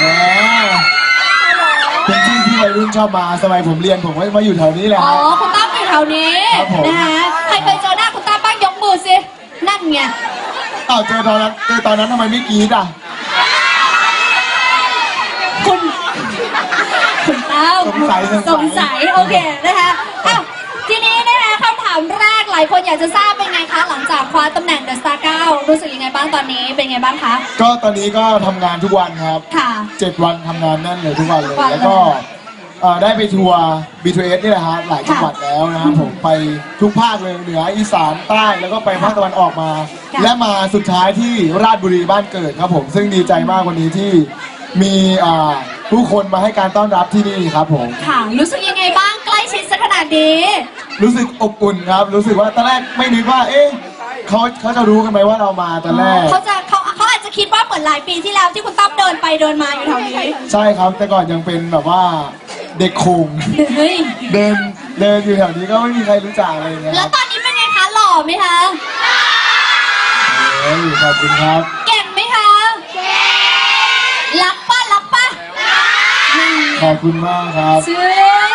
แหมเป็นที่ที่วัยรุ่นชอบมาสมัยผมเรียนผมก็มาอยู่แถวนี้แหละอ๋อฮะ คุณตั้มอยู่แถวนี้ครับผม นะคะใครเคยเจอหน้าคุณตั้มบ้างยกมือสินั่นไงอ้าวเจอตอนนั้นเจอตอนนั้นทำไมไม่กรี๊ดอะคุณคุณตั้มสงสัยสงสัยสงสัยโอเคนะคะอ้าวทีนี้นะคะคำถามแรกหลายคนอยากจะทราบเป็นไงคะหลังจากคว้าตำแหน่งเดอะสตาร์เก้ารู้สึกยังไง บ้างตอนนี้เป็นไงบ้างคะ ก็ตอนนี้ก็ทำงานทุกวันครับค่ะ เจ็ดวันทำงานแน่นเลยทุกวันเลยวันเลย แล้วก็เอ่อได้ไปทัวร์ B2S นี่แหละฮะหลายจังหวัดแล้วนะครับผมไปทุกภาคเลยเหนืออีสานใต้แล้วก็ไปภาคตะวันออกมา ค่ะ และมาสุดท้ายที่ราชบุรีบ้านเกิดครับผมซึ่งดีใจมากวันนี้ที่มีอ่าผู้คนมาให้การต้อนรับที่นี่ครับผม ค่ะ รู้สึกยังไงบ้างใกล้ชิดซะขนาดนี้ รู้สึกอบอุ่นครับ รู้สึกว่าตอนแรกไม่นึกว่า เอ๊ะ เขาเขาจะรู้กันไหมว่าเรามาตอนแรก เขาจะเขาเขาอาจจะคิดว่าเหมือนหลายปีที่แล้วที่คุณตั้มเดินไปเดินมาอยู่แถวนี้ใช่ครับ แต่ก่อนยังเป็นแบบว่าเด็กโคงเฮ้ยเดินเดินอยู่แถวนี้ก็ไม่มีใครรู้จักอะไรอย่างเงี้ยคแล้รัวบตอนนี้เป็นไงคะหล่อไหมคะเฮ้ยขอบคุณครับ เก่งไหมคะรักป่ะรักป่ะขอบคุณมากครับ ชื่อ